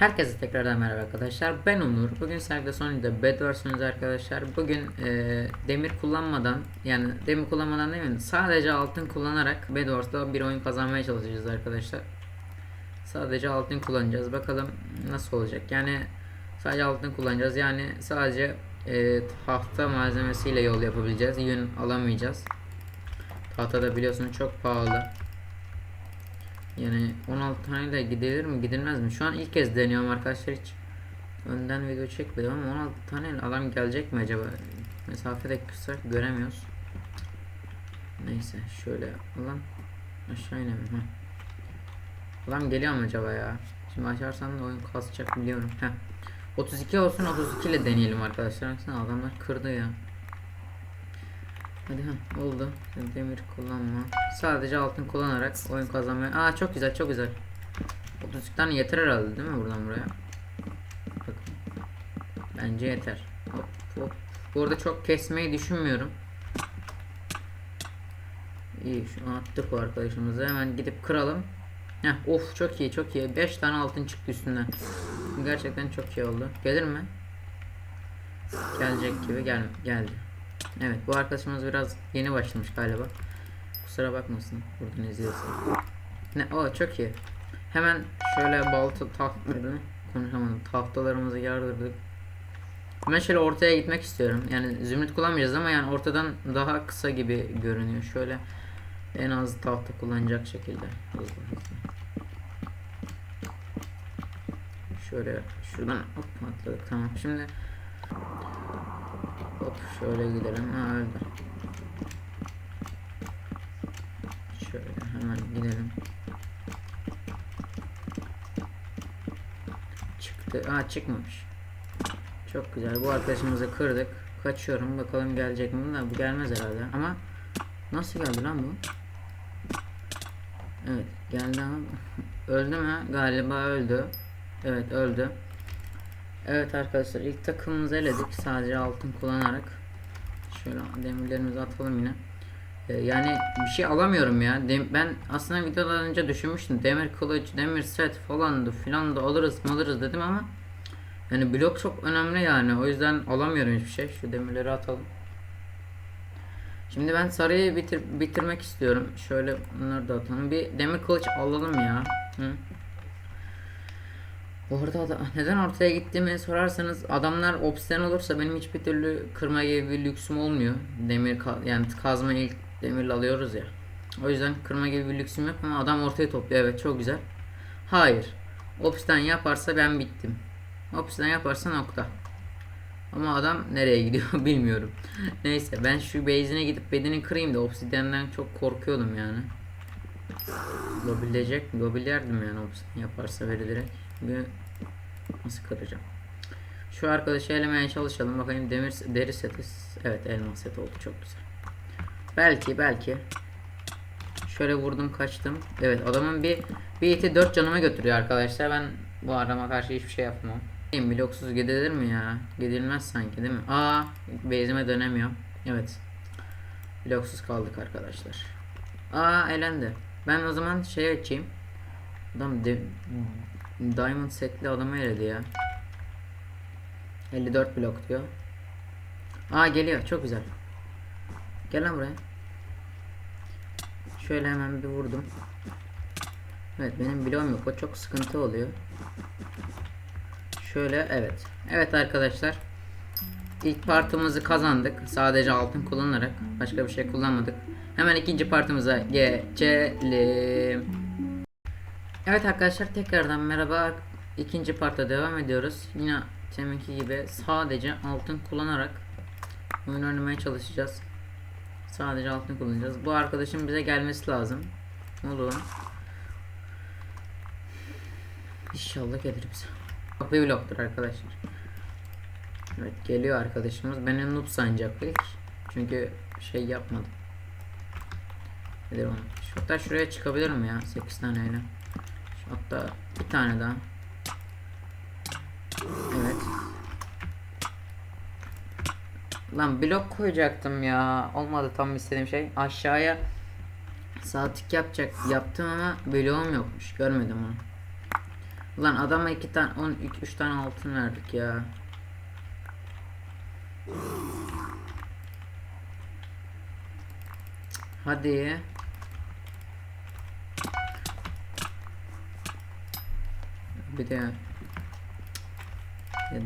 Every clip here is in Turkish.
Herkese tekrardan merhaba arkadaşlar. Ben Onur. Bugün Sergide Sony'de Bed versiyonuz arkadaşlar. Bugün e, demir kullanmadan yani demir kullanmadan değil mi? Sadece altın kullanarak Bed Wars'ta bir oyun kazanmaya çalışacağız arkadaşlar. Sadece altın kullanacağız. Bakalım nasıl olacak. Yani sadece altın kullanacağız. Yani sadece e, tahta malzemesiyle yol yapabileceğiz. Yün alamayacağız. Tahta da biliyorsunuz çok pahalı. Yani 16 tane de gidilir mi gidilmez mi? Şu an ilk kez deniyorum arkadaşlar hiç önden video çekmedim ama 16 tane adam gelecek mi acaba? Mesafe de kısa göremiyoruz. Neyse şöyle ulan aşağı inelim ha. Ulan geliyor mu acaba ya? Şimdi açarsam da oyun kasacak biliyorum. Heh. 32 olsun 32 ile deneyelim arkadaşlar. Baksana adamlar kırdı ya. Hadi ha oldu. Demir kullanma. Sadece altın kullanarak oyun kazanmaya. Aa çok güzel çok güzel. 32 tane yeter herhalde değil mi buradan buraya? Bakın. Bence yeter. Hop hop. Bu arada çok kesmeyi düşünmüyorum. İyi şu attık o arkadaşımızı. Hemen gidip kıralım. Heh, of çok iyi çok iyi. 5 tane altın çıktı üstünden. Gerçekten çok iyi oldu. Gelir mi? Gelecek gibi gel geldi. Evet bu arkadaşımız biraz yeni başlamış galiba. Kusura bakmasın buradan izliyorsa. Ne o çok iyi. Hemen şöyle balta tahtları konuşamadım. Tahtalarımızı yardırdık. Ben şöyle ortaya gitmek istiyorum. Yani zümrüt kullanmayacağız ama yani ortadan daha kısa gibi görünüyor. Şöyle en az tahta kullanacak şekilde. Şöyle şuradan hop atladık tamam. Şimdi Hop şöyle gidelim. Ha. Şöyle hemen gidelim. Çıktı. Aa çıkmamış. Çok güzel. Bu arkadaşımızı kırdık. Kaçıyorum. Bakalım gelecek mi? Bu gelmez herhalde. Ama nasıl geldi lan bu? Evet geldi ama öldü mü? Galiba öldü. Evet öldü. Evet arkadaşlar ilk takımımızı eledik sadece altın kullanarak. Şöyle demirlerimizi atalım yine. Ee, yani bir şey alamıyorum ya. Dem- ben aslında videodan önce düşünmüştüm. Demir kılıç, demir set falan da filan da alırız mı alırız dedim ama yani blok çok önemli yani. O yüzden alamıyorum hiçbir şey. Şu demirleri atalım. Şimdi ben sarıyı bitir bitirmek istiyorum. Şöyle bunları da atalım. Bir demir kılıç alalım ya. Hı? Bu arada da- neden ortaya gittiğimi sorarsanız adamlar obsidian olursa benim hiçbir türlü kırma gibi bir lüksüm olmuyor. Demir yani kazma ilk demirle alıyoruz ya. O yüzden kırma gibi bir lüksüm yok ama adam ortaya topluyor evet çok güzel. Hayır. Obsidian yaparsa ben bittim. Obsidian yaparsa nokta. Ama adam nereye gidiyor bilmiyorum. Neyse ben şu base'ine gidip bedeni kırayım da obsidian'dan çok korkuyordum yani. Lobilecek, lobilerdim yani obsidian yaparsa direkt. Bir nasıl kıracağım? Şu arkadaşı elemeye çalışalım. Bakayım demir deri seti. Evet elmas set oldu çok güzel. Belki belki. Şöyle vurdum kaçtım. Evet adamın bir bir iti 4 canıma götürüyor arkadaşlar. Ben bu adama karşı hiçbir şey yapmam. Bloksuz gidilir mi ya? Gidilmez sanki değil mi? Aa base'ime dönemiyor. Evet. Bloksuz kaldık arkadaşlar. Aa elendi. Ben o zaman şey açayım. Adam de, Diamond setli adamı eledi ya. 54 blok diyor. Aa geliyor çok güzel. Gel lan buraya. Şöyle hemen bir vurdum. Evet benim bloğum yok o çok sıkıntı oluyor. Şöyle evet. Evet arkadaşlar. İlk partımızı kazandık. Sadece altın kullanarak. Başka bir şey kullanmadık. Hemen ikinci partımıza geçelim. Evet arkadaşlar tekrardan merhaba. İkinci parta devam ediyoruz. Yine teminki gibi sadece altın kullanarak oyun oynamaya çalışacağız. Sadece altın kullanacağız. Bu arkadaşın bize gelmesi lazım. Olur? İnşallah gelir bize. Bak bir bloktur arkadaşlar. Evet geliyor arkadaşımız. Beni noob sanacak ilk. Çünkü şey yapmadım. Nedir onu? Hatta şuraya çıkabilirim ya 8 taneyle. Hatta bir tane daha. Evet. Lan blok koyacaktım ya. Olmadı tam istediğim şey. Aşağıya sağ tık yapacak yaptım ama bloğum yokmuş. Görmedim onu. Ulan adama iki tane, on, iki, üç tane altın verdik ya. Hadi. Bir de ya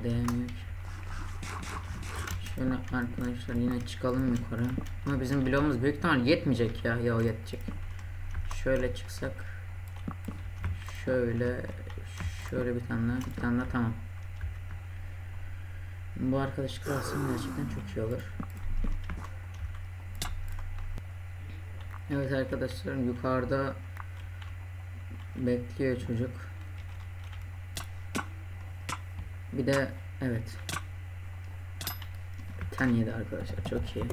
değmiyor. Şöyle arkadaşlar yine çıkalım yukarı. Ama bizim bloğumuz büyük ihtimal yetmeyecek ya. Ya yetecek. Şöyle çıksak. Şöyle şöyle bir tane daha, bir tane daha tamam. Bu arkadaş kalsın gerçekten çok iyi olur. Evet arkadaşlar yukarıda bekliyor çocuk. Bir de evet. Tane yedi arkadaşlar çok iyi.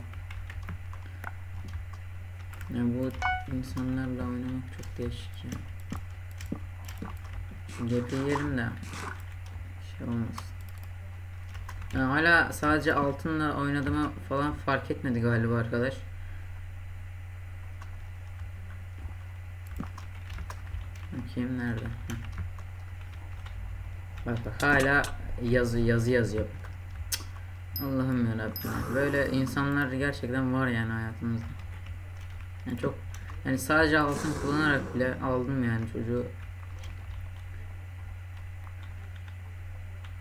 Yani bu insanlarla oynamak çok değişik ya. Şu yiyelim de şey olmasın. Yani hala sadece altınla oynadığımı falan fark etmedi galiba arkadaş. Bakayım nerede? Bak bak hala yazı yazı yazıyor. Allah'ım yarabbim. Böyle insanlar gerçekten var yani hayatımızda. Yani çok yani sadece altın kullanarak bile aldım yani çocuğu.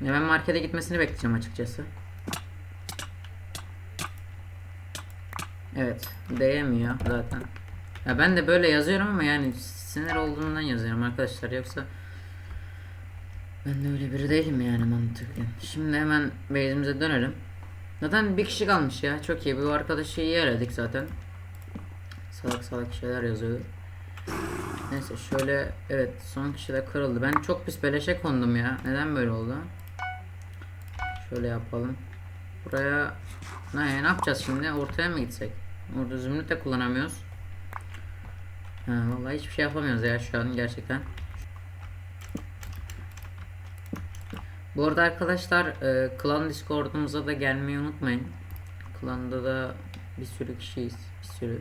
Ya ben markete gitmesini bekleyeceğim açıkçası. Evet, değemiyor zaten. Ya ben de böyle yazıyorum ama yani sinir olduğundan yazıyorum arkadaşlar yoksa ben de öyle biri değilim yani mantıklı. Şimdi hemen base'imize dönelim. Zaten bir kişi kalmış ya. Çok iyi. Bu arkadaşı iyi eledik zaten. Salak salak şeyler yazıyordu. Neyse şöyle evet son kişi de kırıldı. Ben çok pis beleşe kondum ya. Neden böyle oldu? Şöyle yapalım. Buraya ne, ne yapacağız şimdi? Ortaya mı gitsek? Orada zümrüt de kullanamıyoruz. Ha, vallahi hiçbir şey yapamıyoruz ya şu an gerçekten. Bu arada arkadaşlar e, klan discord'umuza da gelmeyi unutmayın. Klanda da bir sürü kişiyiz. Bir sürü.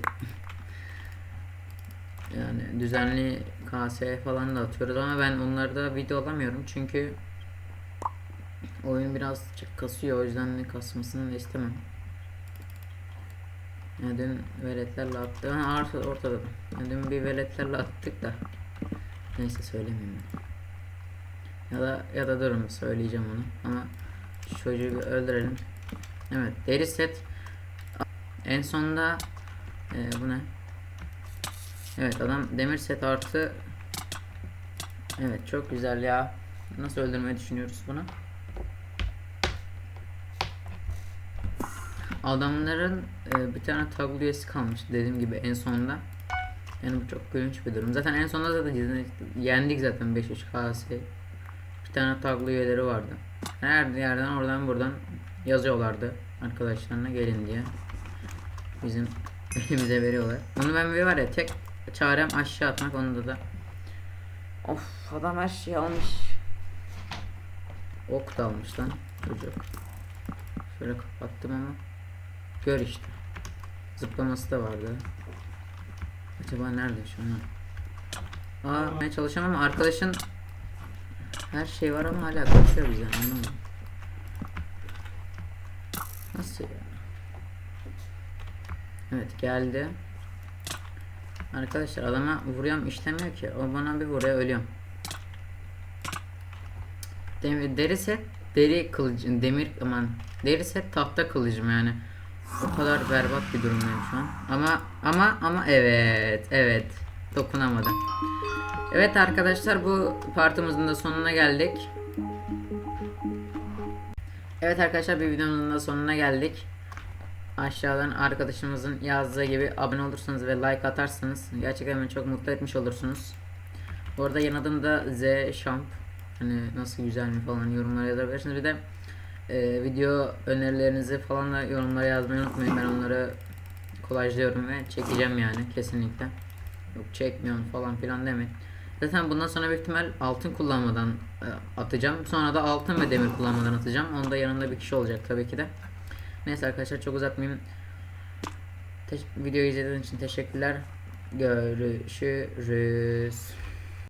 yani düzenli KS falan da atıyoruz ama ben onlarda video alamıyorum çünkü oyun biraz kasıyor o yüzden de kasmasını da istemem. Ya dün veletlerle attı. Ha, ortada. Ya dün bir veletlerle attık da. Neyse söylemeyeyim. ben. Ya da ya da durun söyleyeceğim onu. Ama çocuğu öldürelim. Evet deri set. En sonunda e, bu ne? Evet adam demir set artı Evet çok güzel ya. Nasıl öldürmeyi düşünüyoruz bunu? Adamların e, bir tane taglı üyesi kalmış dediğim gibi en sonunda. Yani bu çok gülünç bir durum. Zaten en sonunda zaten yendik zaten 5-3 KS. Bir tane taglı üyeleri vardı. Her yerden oradan buradan yazıyorlardı arkadaşlarına gelin diye. Bizim elimize veriyorlar. Onu ben bir var ya tek çarem aşağı atmak onda da. Of adam her şeyi almış. Ok da almış lan çocuk. Şöyle kapattım ama. Gör işte. Zıplaması da vardı. Acaba nerede şu an? Aa, yapmaya çalışıyorum ama arkadaşın her şey var ama hala kaçıyor bize anlamadım. Nasıl ya? Evet geldi. Arkadaşlar adama vuruyorum işlemiyor ki. O bana bir vuruyor ölüyorum. Demir, deri set deri kılıcım demir aman deri set tahta kılıcım yani. O kadar berbat bir durumdayım şu an. Ama ama ama evet evet dokunamadım. Evet arkadaşlar bu partımızın da sonuna geldik. Evet arkadaşlar bir videomuzun da sonuna geldik. Aşağıdan arkadaşımızın yazdığı gibi abone olursanız ve like atarsanız gerçekten beni çok mutlu etmiş olursunuz. Bu arada yan adım da Z Şamp. Hani nasıl güzel mi falan yorumlara yazabilirsiniz. Bir de e, video önerilerinizi falan da yorumlara yazmayı unutmayın. Ben onları kolajlıyorum ve çekeceğim yani kesinlikle. Yok çekmiyorum falan filan demeyin. Zaten bundan sonra büyük ihtimal altın kullanmadan e, atacağım. Sonra da altın ve demir kullanmadan atacağım. Onda yanında bir kişi olacak tabii ki de. Neyse arkadaşlar çok uzatmayayım. Te- videoyu izlediğiniz için teşekkürler. Görüşürüz.